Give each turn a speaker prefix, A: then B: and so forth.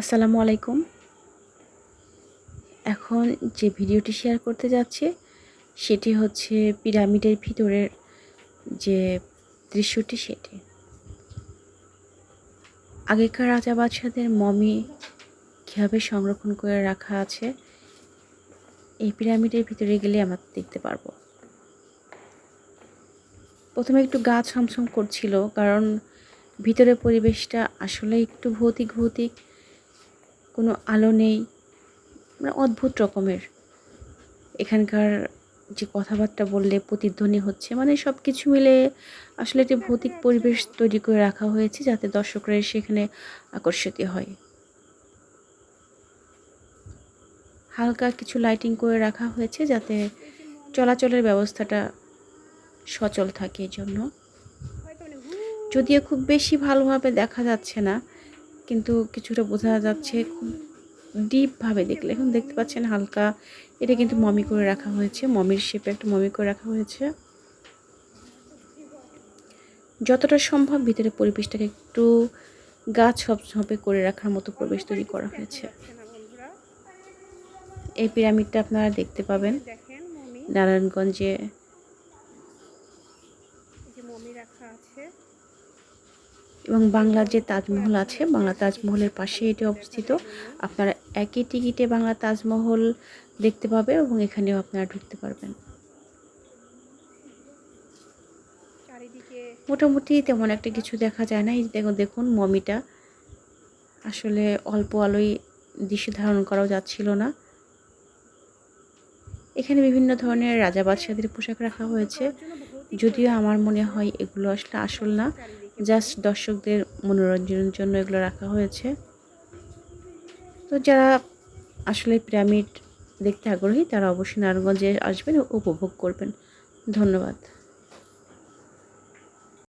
A: আসসালামু আলাইকুম। এখন যে ভিডিওটি শেয়ার করতে যাচ্ছে, সেটি হচ্ছে পিরামিডের ভিতরের যে দৃশ্যটি সেটি। আগেকার রাজা বাদশাদের মমি কীভাবে সংরক্ষণ করে রাখা আছে, এই পিরামিডের ভিতরে গেলে আমরা দেখতে পারব। প্রথমে একটু গা ছমছম করছিল, কারণ ভিতরে পরিবেশটা আসলে একটু ভৌতিক ভৌতিক কোনো আলো নেই। মানে অদ্ভুত রকমের। এখানকার যে কথাবার্তা বললে প্রতিধ্বনি হচ্ছে মানে সব কিছু মিলে আসলে একটি ভৌতিক পরিবেশ তৈরি করে রাখা হয়েছে যাতে দর্শকরা এসে এখানে আকর্ষিত হয়। হালকা কিছু লাইটিং করে রাখা হয়েছে যাতে চলাচলের ব্যবস্থাটা সচল থাকে এই জন্য যদিও খুব বেশি ভালোভাবে দেখা যাচ্ছে না কিন্তু কিছুটা বোঝা যাচ্ছে খুব ডিপভাবে দেখলে। এখন দেখতে পাচ্ছেন হালকা, এটা কিন্তু মমি করে রাখা হয়েছে, মমির শেপে একটা মমি করে রাখা হয়েছে। যতটা সম্ভব ভিতরে পরিবেশটাকে একটু গাছ ঝপঝপে করে রাখার মতো পরিবেশ তৈরি করা হয়েছে। এই পিরামিডটা আপনারা দেখতে পাবেন। নারায়ণগঞ্জে এবং বাংলার যে তাজমহল আছে বাংলা তাজমহলের পাশে এটি অবস্থিত। আপনারা একই টিকিটে বাংলা তাজমহল দেখতে পাবে এবং এখানেও আপনারা ঢুকতে পারবেন। মোটামুটি তেমন একটা কিছু দেখা যায় না। এই দেখুন দেখুন মমিটা। আসলে অল্প আলোয় দৃশ্য ধারণ করাও যাচ্ছিল না। এখানে বিভিন্ন ধরনের রাজা বাদশাদের পোশাক রাখা হয়েছে। যদিও আমার মনে হয় এগুলো আসলে আসল না। জাস্ট দর্শকদের মনোরঞ্জনের জন্য এগুলো রাখা হয়েছে। তো যারা আসলে পিরামিড দেখতে আগ্রহী, তারা অবশ্যই নারায়ণগঞ্জে আসবেন ও উপভোগ করবেন। ধন্যবাদ।